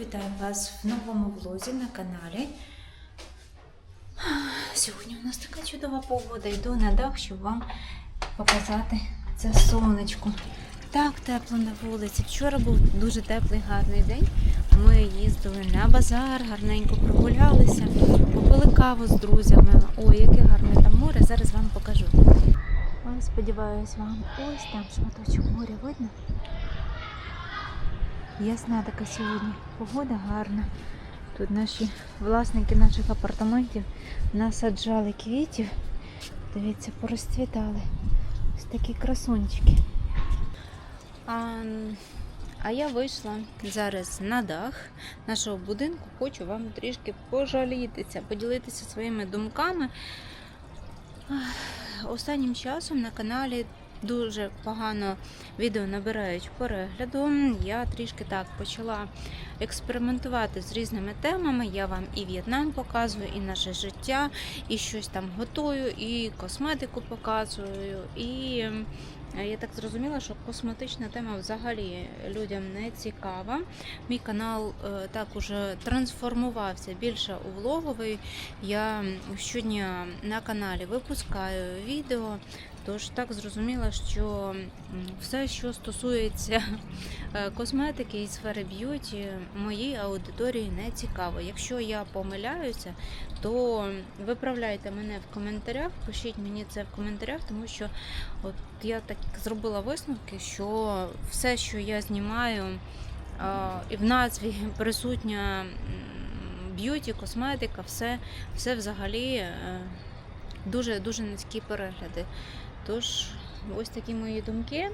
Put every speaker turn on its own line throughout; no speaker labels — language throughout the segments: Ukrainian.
Вітаю вас в новому влозі на каналі. Сьогодні у нас така чудова погода. Йду на дах, щоб вам показати це сонечко. Так тепло на вулиці. Вчора був дуже теплий гарний день. Ми їздили на базар, гарненько прогулялися, попили каву з друзями. Ой, яке гарне там море. Зараз вам покажу. Сподіваюсь, вам ось там шматочок моря видно. Ясна така сьогодні. Погода гарна. Тут наші власники наших апартаментів насаджали квітів. Дивіться, порозцвітали. Ось такі красунчики. А, а я вийшла зараз на дах нашого будинку. Хочу вам трішки пожалітися, поділитися своїми думками. Останнім часом на каналі дуже погано відео набирають перегляду. Я трішки так почала експериментувати з різними темами. Я вам і В'єтнам показую, і наше життя, і щось там готую, і косметику показую. І ем, я так зрозуміла, що косметична тема взагалі людям не цікава. Мій канал е, так уже трансформувався більше у влоговий. Я щодня на каналі випускаю відео. Тож так зрозуміла, що все, що стосується е, косметики і сфери б'юті, моїй аудиторії не цікаво. Якщо я помиляюся, то виправляйте мене в коментарях, пишіть мені це в коментарях, тому що от я так зробила висновки, що все, що я знімаю, і в назві присутня б'юті, косметика, все, все взагалі е, дуже дуже низькі перегляди. Тож, ось такі мої думки.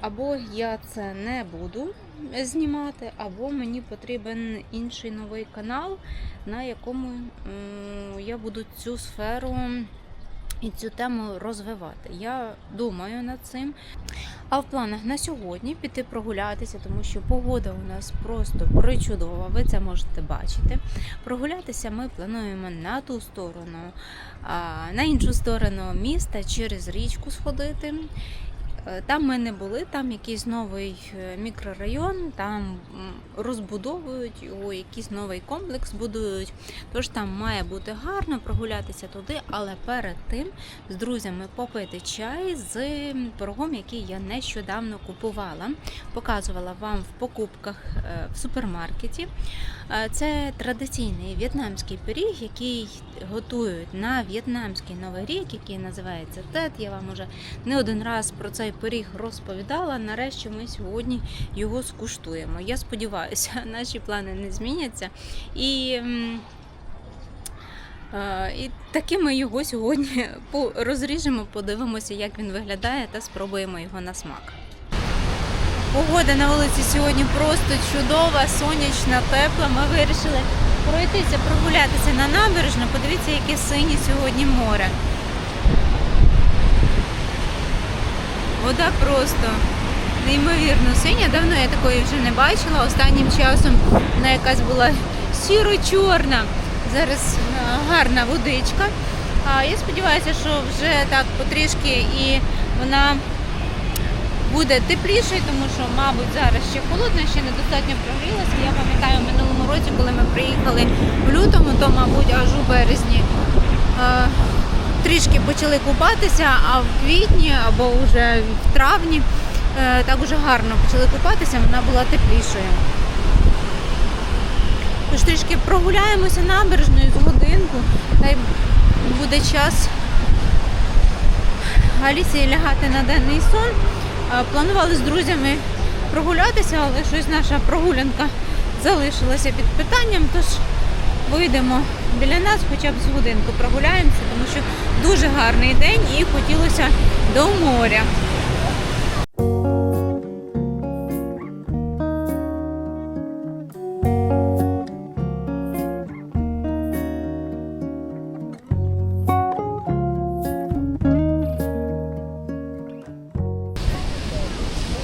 Або я це не буду знімати, або мені потрібен інший новий канал, на якому я буду цю сферу і цю тему розвивати. Я думаю над цим. А в планах на сьогодні піти прогулятися, тому що погода у нас просто причудова, ви це можете бачити. Прогулятися ми плануємо на ту сторону, на іншу сторону міста через річку сходити. Е, Там ми не були, там якийсь новий е, мікрорайон, там розбудовують о, якийсь новий комплекс будують. Тож там має бути гарно прогулятися туди, але перед тим з друзями попити чай з пирогом, який я нещодавно купувала. Показувала вам в покупках е, в супермаркеті. Це традиційний в'єтнамський пиріг, який готують на в'єтнамський новий рік, який називається тет. Я вам уже не один раз про цей пиріг розповідала. Нарешті ми сьогодні його скуштуємо. Я сподіваюся, наші плани не зміняться. І, е, і таки ми його сьогодні розріжемо, подивимося, як він виглядає, та спробуємо його на смак. Погода на вулиці сьогодні просто чудова, сонячна, тепла. Ми вирішили пройтися, прогулятися на набережну. Подивіться, яке синє сьогодні море. Вода просто неймовірно синя. Давно я такої вже не бачила. Останнім часом вона якась була сіро-чорна. Зараз е, гарна водичка. А я сподіваюся, що вже так потрішки і вона буде теплішою, тому що, мабуть, зараз ще холодно, ще недостатньо прогрілося. Я пам'ятаю в минулому році, коли ми приїхали в лютому, то, мабуть, аж у березні е, трішки почали купатися, а в квітні або вже в травні е, так уже гарно почали купатися, вона була теплішою. Тож трішки прогуляємося набережною з годинку, та буде час Алісії лягати на денний сон. Планували з друзями прогулятися, але щось наша прогулянка залишилася під питанням. Тож вийдемо біля нас, хоча б з годинку прогуляємося, тому що дуже гарний день і хотілося до моря.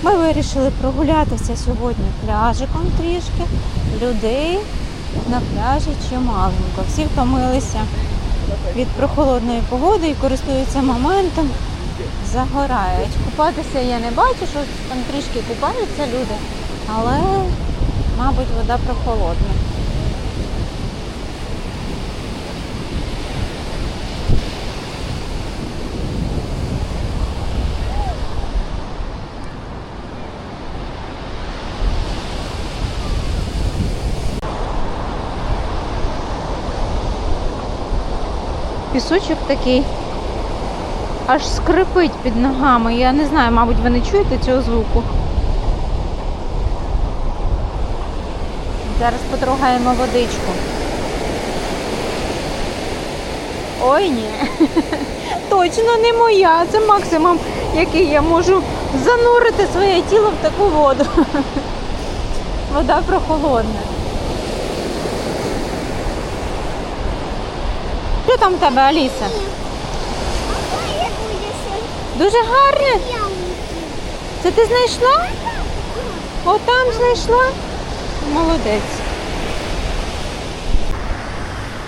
Ми вирішили прогулятися сьогодні пляжиком трішки. Людей на пляжі чималенько. Всі втомилися від прохолодної погоди і користуються моментом. Загорають. Купатися я не бачу, що там трішки купаються люди. Але, мабуть, вода прохолодна. Пісочок такий аж скрипить під ногами. Я не знаю, мабуть, ви не чуєте цього звуку. Зараз потрогаємо водичку. Ой, ні. Точно не моя. Це максимум, який я можу занурити своє тіло в таку воду. Вода прохолодна. Там в тебе, Аліса? Дуже гарне. Це ти знайшла? О, там знайшла? Молодець.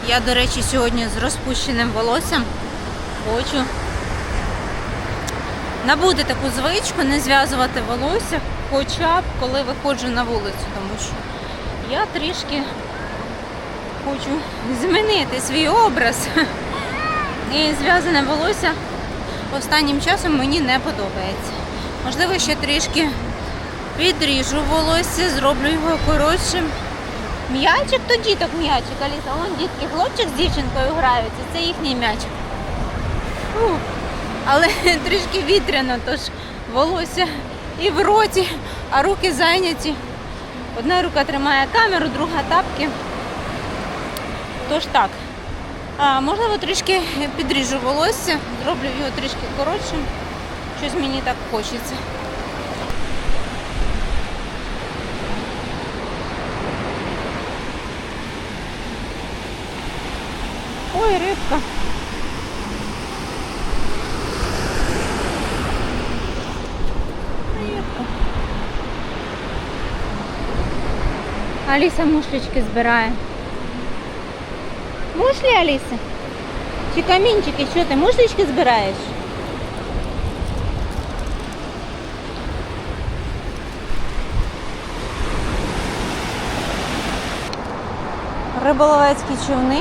Я, до речі, сьогодні з розпущеним волоссям хочу набути таку звичку, не зв'язувати волосся, хоча б коли виходжу на вулицю, тому що я трішки хочу змінити свій образ. І зв'язане волосся останнім часом мені не подобається. Можливо, ще трішки підріжу волосся, зроблю його коротшим. М'ячик то діток м'ячик, Аліса. Вон дітки, хлопчик з дівчинкою граються, це їхній м'ячик. Але трішки вітряно, тож волосся і в роті, а руки зайняті. Одна рука тримає камеру, друга тапки. Тож так. А, можливо, трішки підріжу волосся, зроблю його трішки коротшим. Щось мені так хочеться. Ой, рибка. Рибка. Аліса мушлечки збирає. Мушлі, Аліса? Чи камінчики? Що ти мушлечки збираєш? Риболовецькі човни.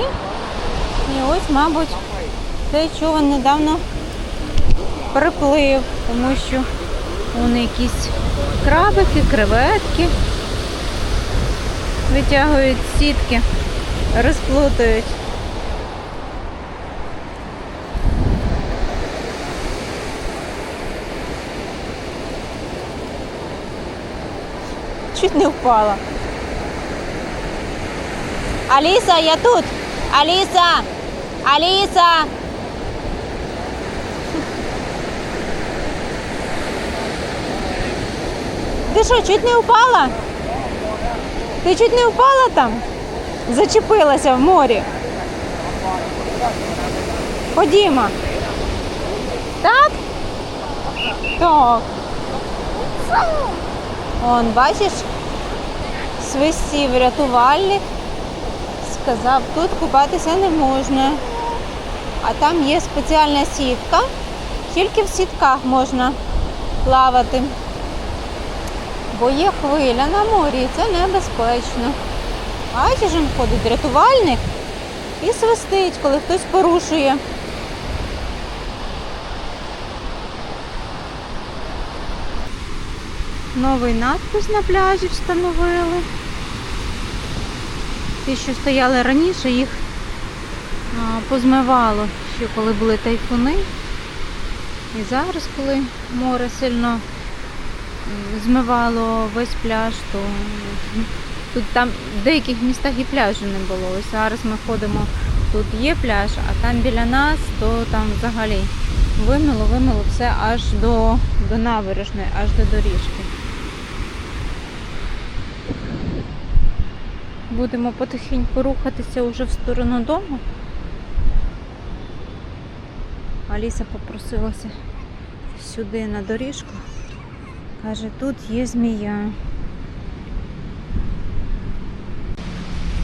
І ось, мабуть, цей човен недавно приплив, тому що вони якісь крабики, креветки витягують сітки, розплутують. Чуть не впала. Аліса, я тут. Аліса! Аліса! Ти що, чуть не впала? Ти чуть не впала там? Зачепилася в морі. Ходімо. Так? Так. Он, бачиш, свистів рятувальник сказав, тут купатися не можна. А там є спеціальна сітка. Тільки в сітках можна плавати. Бо є хвиля на морі, і це небезпечно. Бачиш, він ходить рятувальник і свистить, коли хтось порушує. Новий надпис на пляжі встановили. Ті, що стояли раніше, їх позмивало, ще коли були тайфуни. І зараз, коли море сильно змивало весь пляж, то тут там в деяких містах і пляжу не було. Ось зараз ми ходимо, тут є пляж, а там біля нас, то там взагалі вимило, вимило все аж до, до набережної, аж до доріжки. Будемо потихеньку рухатися вже в сторону дому. Аліса попросилася сюди на доріжку. Каже, тут є змія.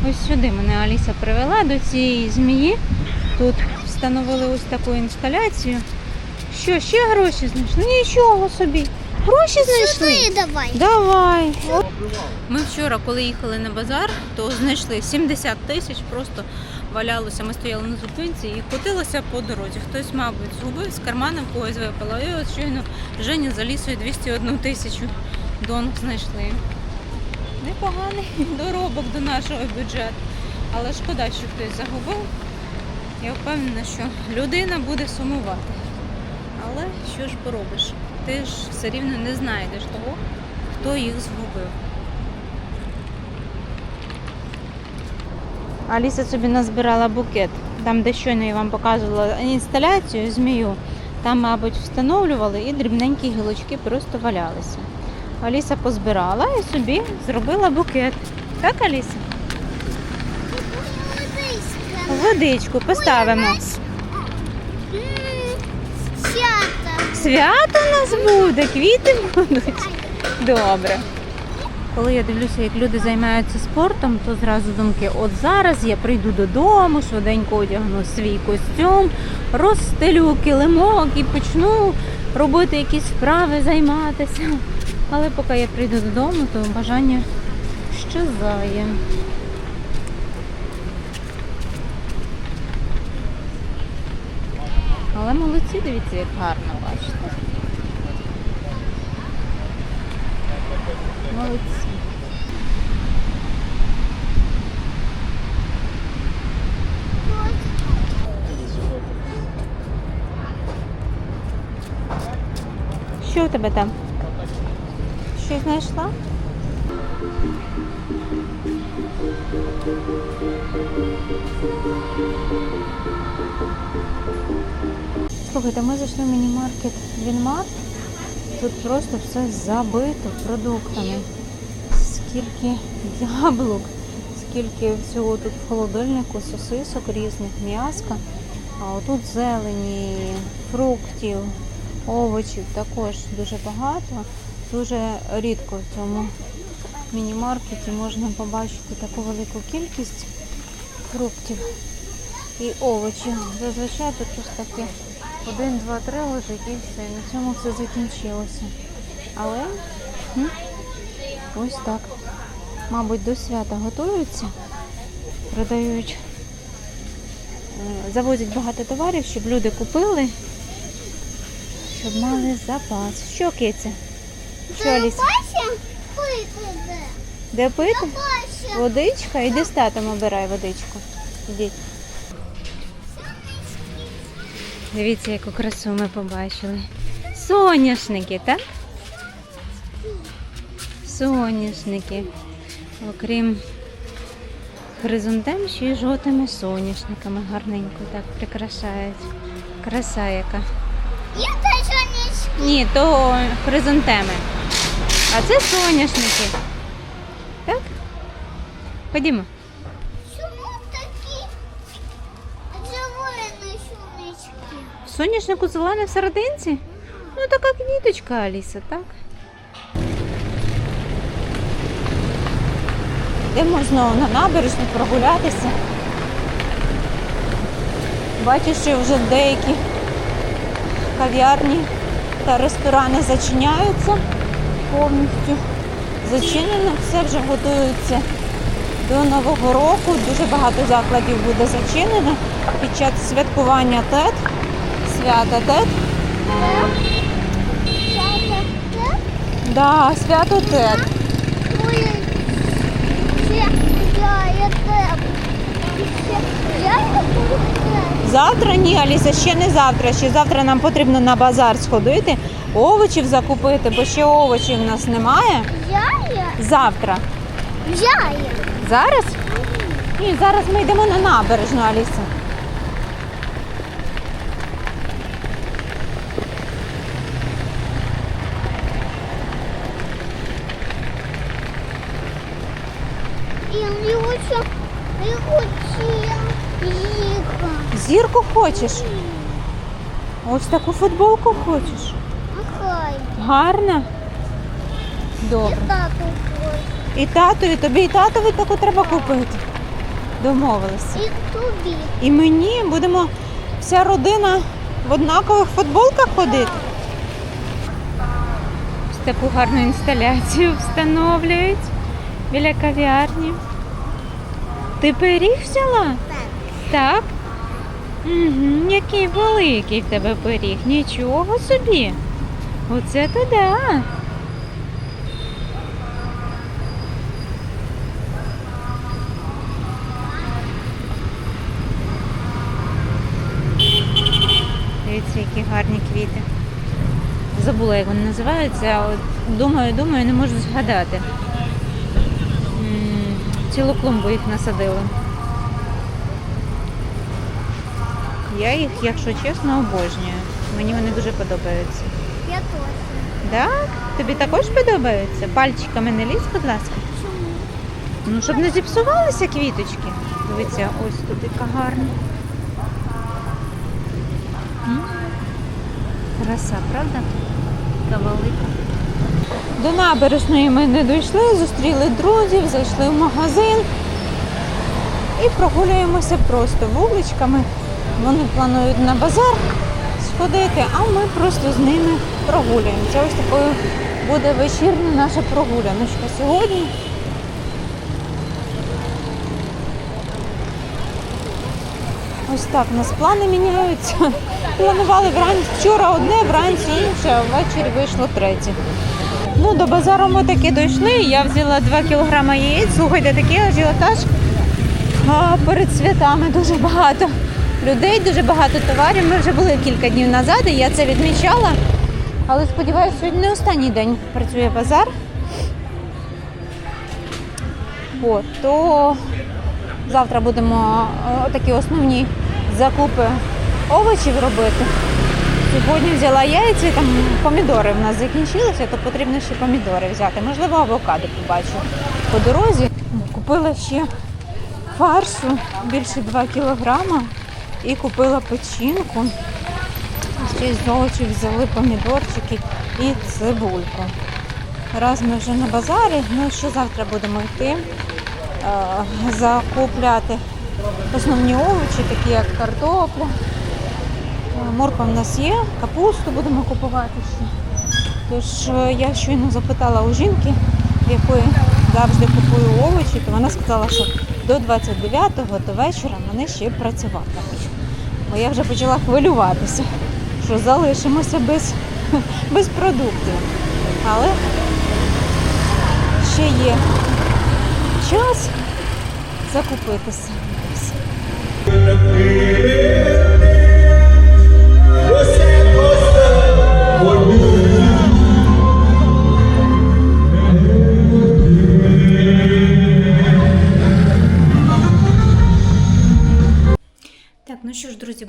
Ось сюди мене Аліса привела до цієї змії. Тут встановили ось таку інсталяцію. Що, ще гроші знайшли? Нічого собі. Гроші знайшли.
Сюди давай.
Давай. От Ми вчора, коли їхали на базар, то знайшли 70 тисяч, просто валялося. Ми стояли на зупинці і котилося по дорозі. Хтось, мабуть, згубив з кармана, в когось випало. І от щойно Женя за лісою 201 тисячу донг знайшли. Непоганий доробок до нашого бюджету. Але шкода, що хтось загубив. Я впевнена, що людина буде сумувати. Але що ж поробиш? Ти ж все рівно не знайдеш того, хто їх згубив. Аліса собі назбирала букет. Там, де щойно я вам показувала інсталяцію змію. Там, мабуть, встановлювали і дрібненькі гілочки просто валялися. Аліса позбирала і собі зробила букет. Так, Аліса? Водичку поставимо.
Свято.
Свято у нас буде, квіти будуть. Добре. Коли я дивлюся, як люди займаються спортом, то зразу думки, от зараз я прийду додому, швиденько одягну свій костюм, розстелю килимок і почну робити якісь справи, займатися. Але поки я прийду додому, то бажання щезає. Але молодці, дивіться, як гарно бачите. Молодці. Що у тебе там? Щось знайшла? Слухайте, ми зайшли в міні-маркет Вінмарт. Тут просто все забито продуктами. Скільки яблук, скільки всього тут в холодильнику, сосисок різних, м'яска. А отут зелені, фруктів, овочів також дуже багато. Дуже рідко в цьому міні-маркеті можна побачити таку велику кількість фруктів і овочів. Зазвичай тут щось таке один, два, три лежить і все. На цьому все закінчилося. Але м, ось так. Мабуть, до свята готуються, продають, е, завозять багато товарів, щоб люди купили, щоб мали запас. Що киця? Що, Аліса?
Де
пити? Водичка? Іди з татом обирай водичку. Ідіть. Дивіться, яку красу ми побачили. Соняшники, так? Соняшники. Окрім хризантем, ще й жовтими соняшниками гарненько так прикрашають. Краса яка.
Я теж не
Ні, то хризантеми. А це соняшники. Так? Ходімо. Соняшнику зелене в серединці? Ну така квіточка, Аліса, так? Йдемо знову на набережну прогулятися. Бачу, що вже деякі кав'ярні та ресторани зачиняються повністю. Зачинено, все вже готується до Нового року. Дуже багато закладів буде зачинено під час святкування ТЕТ, свята
де?
Да, свято ТЕТ. Завтра ні, Аліса, ще не завтра. Ще завтра нам потрібно на базар сходити, овочів закупити, бо ще овочів в нас немає. Завтра. Зараз? Ні, зараз ми йдемо на набережну, Аліса.
І хочу, я хочу їхати.
Зірку хочеш? Ось таку футболку хочеш?
Хай.
Гарна? Добре.
І тату.
І тату, і тобі, і татові таку треба купити. Домовилися.
І тобі.
І мені будемо вся родина в однакових футболках ходити. Ось таку гарну інсталяцію встановлюють біля кав'ярні. Ти пиріг взяла?
Так.
Так? Угу, який великий в тебе пиріг. Нічого собі. Оце то да. Дивіться, які гарні квіти. Забула, як вони називаються. Думаю, думаю, не можу згадати. Цілу клумбу їх насадили. Я їх, якщо чесно, обожнюю. Мені вони дуже подобаються.
Я теж.
Так? Тобі також подобаються? Пальчиками не лізь, будь ласка.
Чому?
Ну, щоб не зіпсувалися квіточки. Дивіться, ось тут яка гарна. Краса, правда? Така велика. До набережної ми не дійшли, зустріли друзів, зайшли в магазин і прогулюємося просто вуличками. Вони планують на базар сходити, а ми просто з ними прогулюємося. Ось такою буде вечірня наша прогуляночка сьогодні. Ось так у нас плани міняються. Планували вранці вчора одне, вранці інше, а ввечері вийшло третє. Ну, до базару ми таки дійшли. Я взяла 2 кілограми яєць. Слухайте, такий ажіотаж а, перед святами дуже багато людей, дуже багато товарів. Ми вже були кілька днів назад, і я це відмічала. Але сподіваюся, сьогодні не останній день працює базар. От, то завтра будемо е, такі основні закупи овочів робити. Сьогодні взяла яйця, там помідори в нас закінчилися, то потрібно ще помідори взяти. Можливо, авокадо побачу по дорозі. Купила ще фаршу більше 2 кілограма і купила печінку. Ще з овочів взяли помідорчики і цибульку. Раз ми вже на базарі, ну ще завтра будемо йти е, закупляти основні овочі, такі як картопля. Морква в нас є, капусту будемо купувати ще. Тож е, я щойно запитала у жінки, якої завжди купую овочі, то вона сказала, що до 29-го до вечора вони ще працюватимуть. Бо я вже почала хвилюватися, що залишимося без, без продуктів. Але ще є час закупитися.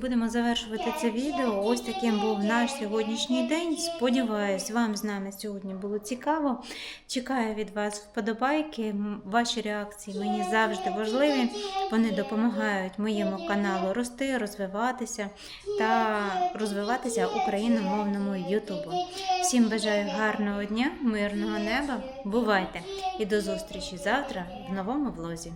Будемо завершувати це відео. Ось таким був наш сьогоднішній день. Сподіваюсь, вам з нами сьогодні було цікаво. Чекаю від вас вподобайки. Ваші реакції мені завжди важливі. Вони допомагають моєму каналу рости, розвиватися та розвиватися україномовному Ютубу. Всім бажаю гарного дня, мирного неба. Бувайте! І до зустрічі завтра в новому влозі.